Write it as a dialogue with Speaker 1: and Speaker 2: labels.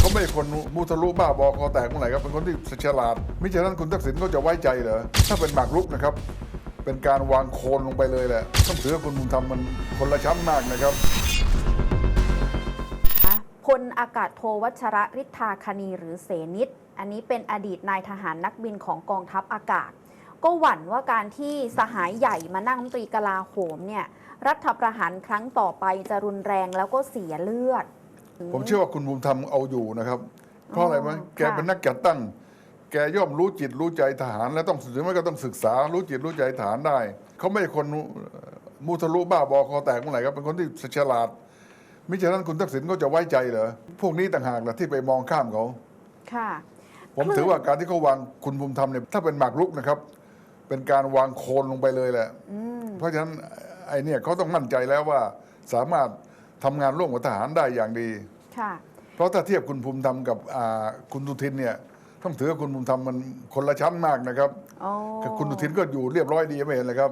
Speaker 1: เขาไม่คนมุทะลุบ้าบอคอแตกเมื่อไหร่ครับเป็นคนที่ฉลาดมิฉะนั้นคุณทักษิณก็จะไว้ใจเหรอถ้าเป็นหมากรุกนะครับ เป็นการวางโคนลงไปเลยแหละต้องถือว่าคุณบุญธรรมมันคนละชั้นมากนะครับ
Speaker 2: พลอากาศโทวัชระฤทธาคณีหรือเสนิตอันนี้เป็นอดีตนายทหารนักบินของกองทัพอากาศ ก็หวั่นว่าการที่สหายใหญ่มานั่งมตรีกลาโหมเนี่ยรัฐประหารครั้งต่อไปจะรุนแรงแล้วก็เสียเลือด
Speaker 1: ผมเชื่อว่าคุณบุญธรรมเอาอยู่นะครับ เพราะอะไรไหม
Speaker 2: อ๋อ
Speaker 1: แก
Speaker 2: ค่ะ
Speaker 1: เป็นนักจัดตั้ง แกย่อมรู้จิตรู้ใจทหาร และต้องถึงไม่ก็ต้องศึกษารู้จิตรู้ใจทหารได้ เขาไม่ใช่คนมุทะลุบ้าบอคอแตกเมื่อไหร่ครับเป็นคนที่ฉลาดมิฉะนั้นคุณทักษิณก็จะไว้ใจเหรอพวกนี้ต่างหากแหละที่ไปมองข้ามเขา
Speaker 2: ค่ะ
Speaker 1: ผม
Speaker 2: คือ
Speaker 1: ถือว่าการที่เขาวางคุณภูมิธรรมเนี่ยถ้าเป็นหมากรุกนะครับ เป็นการวางโคนลงไปเลยแหละ
Speaker 2: อืม
Speaker 1: เพราะฉะนั้นไอ้เนี่ยเขาต้องมั่นใจแล้วว่าสามารถ ทำงานร่วมกับทหารได้อย่างดี
Speaker 2: ค่ะ
Speaker 1: เพราะถ้าเทียบคุณภูมิธรรมกับอ่าคุณสุทินเนี่ยต้องถือว่าคุณภูมิธรรมมันคนละชั้นมากนะครับ
Speaker 2: อ๋อ
Speaker 1: คุณสุทินก็อยู่เรียบร้อยดีไม่เห็นเลยครับ